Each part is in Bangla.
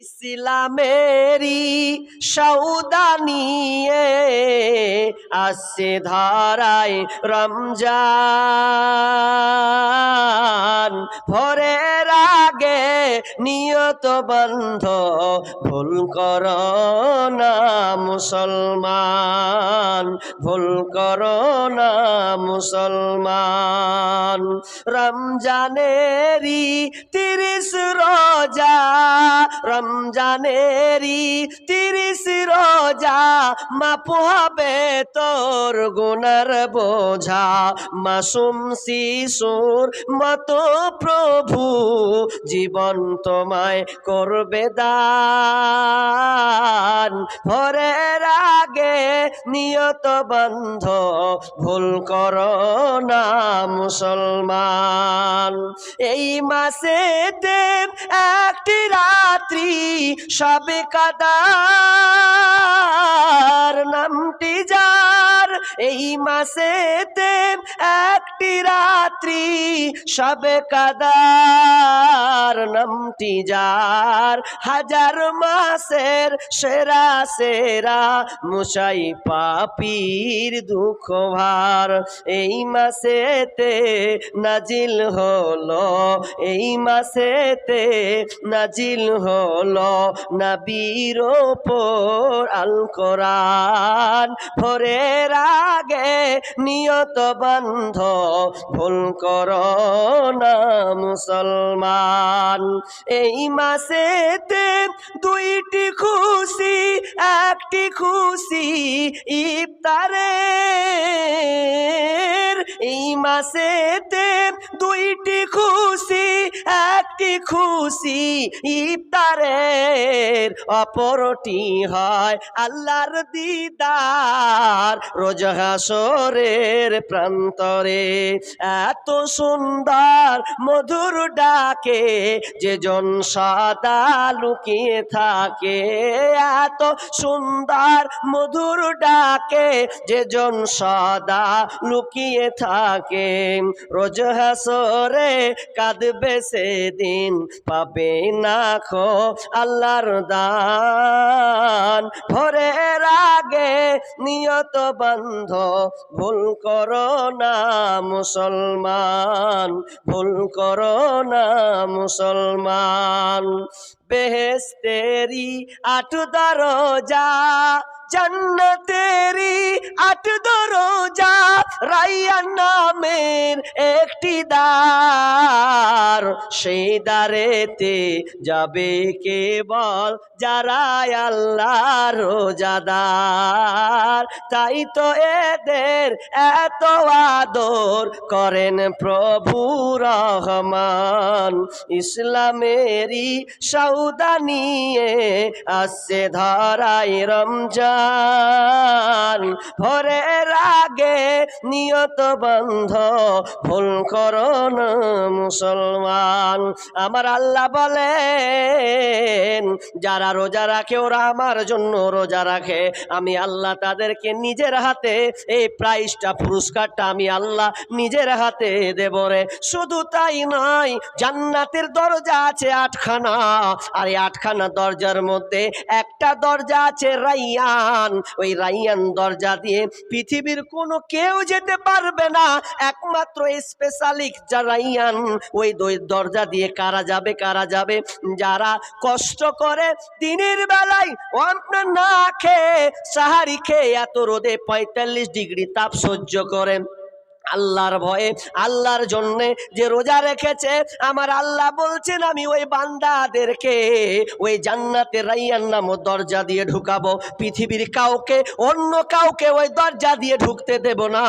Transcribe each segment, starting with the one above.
ইসলামেরি সৌদা আসছে ধারায় রমজান। ভোরের আগে নিয়ত বন্ধ ভুল কর না মুসলমান। ভুল কর না মুসলমান। রমজানেরি তিরিশ রোজা রমজানেরি তিরিশ রোজা মাপু হবে তোর গুনার বোঝা। মাসুম শিশুর মতো প্রভু জীবন তোমায় করবে দান। ভোরের আগে নিয়ত বন্ধ ভুল কর না মুসলমান। এই মাসেতে একটি রাত্রি সবে কাদার নামটি যার। এই মাসেতে একটি রাত্রি, সবে কাদার নামটি যার। হাজার মাসের সেরা সেরা মুসাই পাপির দুঃখ ভার। এই মাসেতে নাজিল হলো, এই মাসেতে নাজিল হলো নবীর ওপর আল কোরআন। ভোরের আগে নিয়ত বন্ধ ভুল করো না মুসলমান। এই মাসেতে দুইটি খুশি, একটি খুশি ইফতারের। এই মাসেতে দুইটি খুশি, একটি খুশি ইফতারের। অপরটি হয় আল্লাহর দিদার, রোজ হাসরের প্রান্তরে। এত সুন্দর মধুর ডাকে যে জন সদা লুকিয়ে থাকে। এত সুন্দর মধুর ডাকে যে জন সদা লুকিয়ে থাকে। রোজ হাসরে কাঁদবে সেদিন, পাবে না খো আল্লাহর দান। ভোরের আগে নিয়ত বন্ধ, ভুল করো না মুসলমান ভুল করো না মুসলমান। বেহেস্তেরি আট দরজা, জন্নতেরি, আট দরজা রাইয়ান নামের একটি দ্বার। সেই দ্বারেতে যাবে কেবল যারা আল্লাহ রোজাদার। তাই তো এদের এত আদর করেন প্রভু রহমান। ইসলামেরই সৌদা নিয়ে আসছে ধরাই রমজান। ভোরের আগে নিয়ত বন্ধ। ভুল করো মুসলমান। আমার আল্লাহ বলেন, যারা রোজা রাখে ওরা আমার জন্য রোজা রাখে। আমি আল্লাহ তাদেরকে নিজের হাতে এই প্রাইজটা, পুরস্কারটা আমি আল্লাহ নিজের হাতে দেব রে। শুধু তাই নয়, জান্নাতের দরজা আছে আটখানা। আর এই আটখানা দরজার মধ্যে একটা দরজা আছে রাইয়ান। ওই রাইয়ান দরজা দিয়ে পৃথিবীর কোনো কেউ যেতে পারবে না। একমাত্র স্পেশালিক যারা ইয়ান, ওই দরজা দিয়ে কারা যাবে কারা যাবে? যারা কষ্ট করে দিনের বেলায় অন্ন না খেয়ে সাহারি খেয়ে এত রোদে পঁয়তাল্লিশ ডিগ্রি তাপ সহ্য করে। আল্লাহর ভয়ে, আল্লাহর জন্যে যে রোজা রেখেছে, আমার আল্লাহ বলছেন, আমি ওই বান্দাদেরকে ওই জান্নাতের রাইয়ান নাম দরজা দিয়ে ঢুকাবো। পৃথিবীর কাউকে, অন্য কাউকে ওই দরজা দিয়ে ঢুকতে দেব না।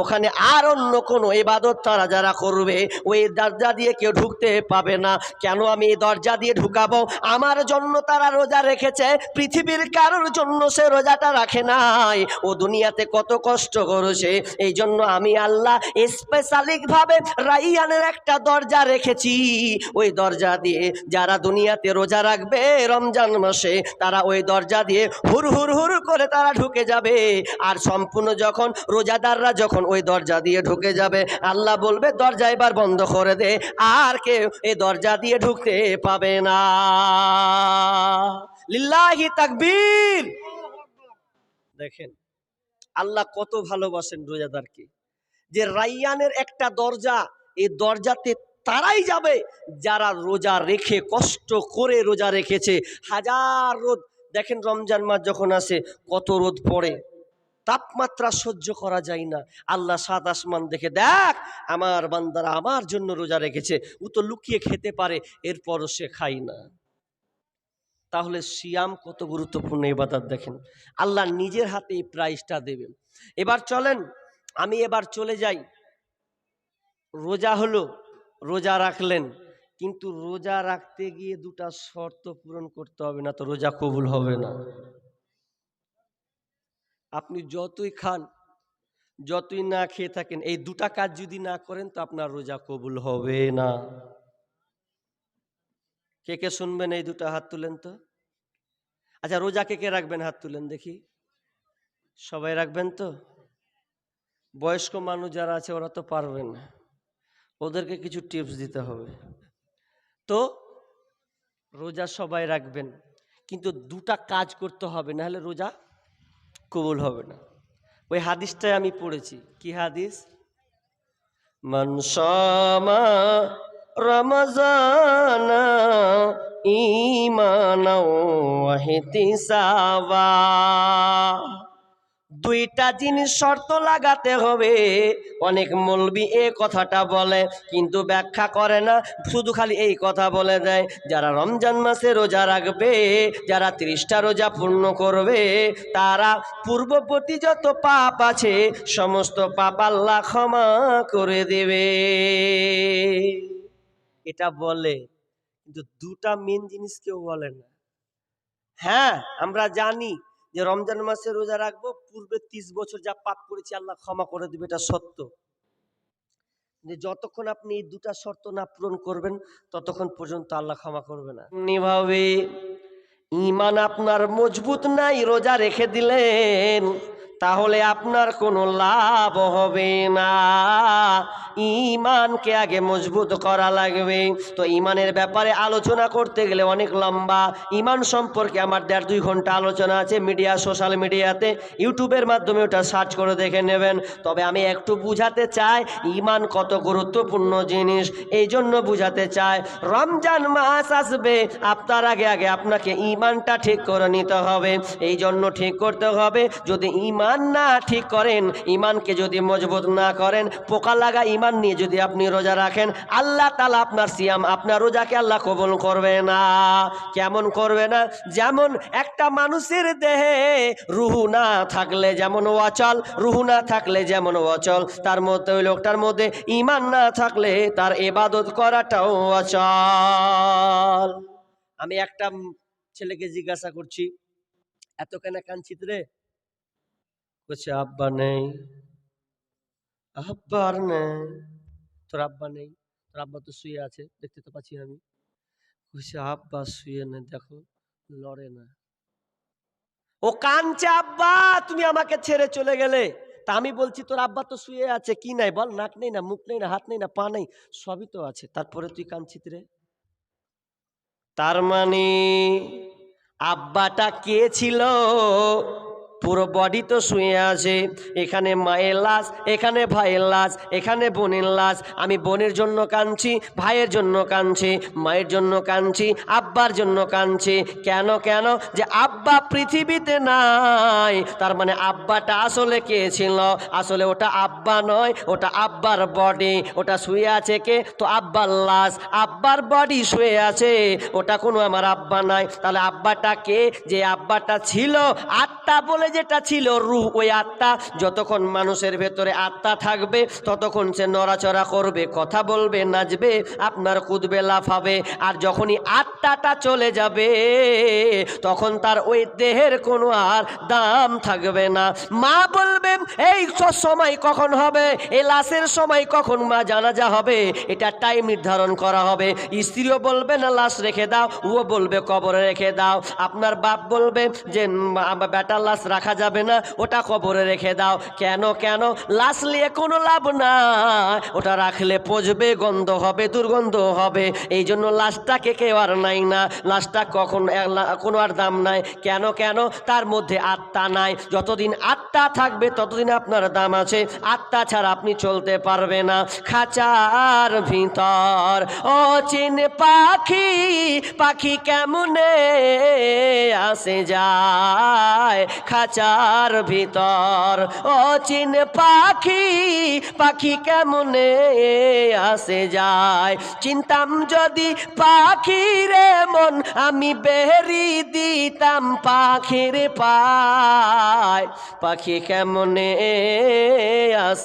ওখানে আর অন্য কোনো ইবাদত তারা যারা করবে, ওই দরজা দিয়ে কেউ ঢুকতে পাবে না। কেন আমি এই দরজা দিয়ে ঢুকাবো? আমার জন্য তারা রোজা রেখেছে, পৃথিবীর কারোর জন্য সে রোজাটা রাখে নাই। ও দুনিয়াতে কত কষ্ট করেছে। এই জন্য আমি আল্লাহ স্পেশালিক ভাবে রাইয়ানের একটা দরজা রেখেছি। ওই দরজা দিয়ে যারা দুনিয়াতে রোজা রাখবে রমজান মাসে, তারা ওই দরজা দিয়ে হুর হুর হুর করে তারা ঢুকে যাবে। আর সম্পূর্ণ যখন রোজাদাররা যখন ওই দরজা দিয়ে ঢুকে যাবে, আল্লাহ বলবে, দরজা এবার বন্ধ করে দে, আর কেউ এই দরজা দিয়ে ঢুকতে পাবে না। লিল্লাহি তাকবীর। দেখেন, আল্লাহ কত ভালোবাসেন রোজাদারকে। যে রাইয়ানের একটা দরজা, এই দরজাতে তারাই যাবে যারা রোজা রেখে, কষ্ট করে রোজা রেখেছে। হাজার রোদ, দেখেন রমজান মাস যখন আসে, কত রোদ পড়ে। তাপমাত্রা সহ্য করা যায় না। আল্লাহ সাত আসমান দেখে, দেখ, আমার বান্দারা আমার জন্য রোজা রেখেছে। ও তো লুকিয়ে খেতে পারে, এরপরও সে খাই না। তাহলে সিয়াম কত গুরুত্বপূর্ণ এবাদত দেখেন। আল্লাহ নিজের হাতে এই প্রাইজটা দেবেন। এবার চলেন আমি এবার চলে যাই। রোজা হলো, রোজা রাখলেন। কিন্তু রোজা রাখতে গিয়ে দুটা শর্ত পূরণ করতে হবে, না তো রোজা কবুল হবে না। আপনি যতই খান, যতই না খেয়ে থাকেন, এই দুটা কাজ যদি না করেন, তো আপনার রোজা কবুল হবে না। কে কে শুনবেন এই দুটো হাত তুলেন তো? আচ্ছা রোজা কে কে রাখবেন হাত তুলেন দেখি। সবাই রাখবেন তো? বয়স্ক মানুষ যারা আছে, ওরা তো পারবে না। ওদেরকে কিছু টিপস দিতে হবে। তো রোজা সবাই রাখবেন, কিন্তু দুটা কাজ করতে হবে না হলে রোজা কবুল হবে না। ওই হাদিসটাই আমি পড়েছি। কি হাদিস? মনসামা রমজান ইমানাও ওয়াহতিসাবা। দুইটা জিনিস শর্ত লাগাতে হবে। অনেক মলবি এ কথাটা বলে, কিন্তু ব্যাখ্যা করে না, শুধু খালি এই কথা বলে দেয়, যারা রমজান মাসে রোজা রাখবে, যারা ত্রিশটা রোজা পূর্ণ করবে, তারা পূর্ববর্তী যত পাপ আছে, সমস্ত পাপ আল্লাহ ক্ষমা করে দেবে। এটা বলে, কিন্তু দুটা মেন জিনিস কেউ বলে না। হ্যাঁ আমরা জানি যে রমজান মাসে রোজা রাখব, পূর্বে তিরিশ বছর যা পাপ করেছি আল্লাহ ক্ষমা করে দেবে, এটা সত্য। যে যতক্ষণ আপনি এই দুটা শর্ত না পূরণ করবেন, ততক্ষণ পর্যন্ত আল্লাহ ক্ষমা করবে না। এমনিভাবে ইমান আপনার মজবুত নাই, রোজা রেখে দিলেন। তাহলে আপনার কোনো লাভ হবে না। ইমানকে আগে মজবুত করা লাগবে। তো ইমানের ব্যাপারে আলোচনা করতে গেলে অনেক লম্বা। ইমান সম্পর্কে আমার দেড় দুই ঘণ্টা আলোচনা আছে মিডিয়া, সোশ্যাল মিডিয়াতে। ইউটিউবের মাধ্যমে ওটা সার্চ করে দেখে নেবেন। তবে আমি একটু বুঝাতে চাই, ইমান কত গুরুত্বপূর্ণ জিনিস? এই জন্য বুঝাতে চাই, রমজান মাস আসবে, আপনার আগে আগে আপনাকে ইমানটা ঠিক করে নিতে হবে। এই জন্য ঠিক করতে হবে, যদি ইমান না ঠিক করেন ইমানকে যদি মজবুত না করেন, পোকা লাগা ইমান নিয়ে যদি আপনি রোজা রাখেন, আল্লাহ তালা আপনার সিয়াম, আপনার রোজাকে আল্লাহ কবল করবে না। কেমন করবে না? যেমন একটা মানুষের দেহে রুহু না থাকলে যেমন অচল, রুহু না থাকলে যেমন অচল, তার মধ্যে ওই লোকটার মধ্যে ইমান না থাকলে তার এবাদত করাটাও অচল। আমি একটা ছেলেকে জিজ্ঞাসা করছি এত কেন কাঞ্চিত রে? বলছে আব্বা নেই আব্বা আর নেই তোর আব্বা নেই তোর আব্বা তো শুয়ে আছে দেখতে তো পাচ্ছি আমি বলছে আব্বা শুয়ে নেই দেখো লড়ে না ও কানছে আব্বা তুমি আমাকে ছেড়ে চলে গেলে তা আমি বলছি, তোর আব্বা তো শুয়ে আছে, কি নাই বল? নাক নেই না, মুখ নেই না, হাত নেই না, পা নেই, সবই তো আছে। তারপরে তুই কানছিত রে? তার মানে আব্বাটা কে ছিল? পুরো বডি তো শুয়ে আছে। এখানে মায়ের লাশ, এখানে ভাইয়ের লাশ, এখানে বোনের লাশ। আমি বোনের জন্য কাঁদছি, ভাইয়ের জন্য কাঁদছি, মায়ের জন্য কাঁদছি, আব্বার জন্য কাঁদছি। কেন কেন? যে আব্বা পৃথিবীতে নাই। তার মানে আব্বাটা আসলে কে ছিল? আসলে ওটা আব্বা নয়, ওটা আব্বার বডি ওটা শুয়ে আছে কে? তো আব্বার লাশ। আব্বার বডি শুয়ে আছে। ওটা কোনো আমার আব্বা নাই। তাহলে আব্বাটা কে? যে আব্বাটা ছিল আত্মা বলে যেটা ছিল রুহ ওই আত্মা, যতক্ষণ মানুষের ভেতরে আত্মা থাকবে, ততক্ষণ সে নড়াচড়া করবে, কথা বলবে, নাচবে, আপনার কুদবে, লাফাবে, আর যখনই আত্মাটা চলে যাবে, তখন তার ওই দেহের কোনো আর দাম থাকবে না। মা বলবে এই সময় কখন হবে? এই লাশের সময় কখন মা জানাজা হবে? এটা টাইম নির্ধারণ করা হবে। স্ত্রীও বলবে, না, লাশ রেখে দাও। ও বলবে, কবরে রেখে দাও। আপনার বাপ বলবে যে বেটার লাশ রাখ। রাখা যাবে না, ওটা কবরে রেখে দাও। কেন কেন? লাশ কোনো লাভ না। ওটা রাখলে পচবে, গন্ধ হবে, দুর্গন্ধ হবে। এই জন্য লাশটাকে কেউ আর নাই না। লাশটা কখন কোনো আর দাম নাই। কেন কেন? তার মধ্যে আত্মা নাই। যতদিন আত্মা থাকবে, ততদিন আপনার দাম আছে। আত্মা ছাড়া আপনি চলতে পারবে না। খাঁচার ভিতর ও চিন পাখি পাখি কেমনে আসে যায়? খাঁচার ভিতর। ও চিন পাখি পাখি কেমনে আসে যায়? চিন্তাম যদি পাখি রে মন, আমি বেরি দিতাম পাখির পায়। পাখি কেমনে আসে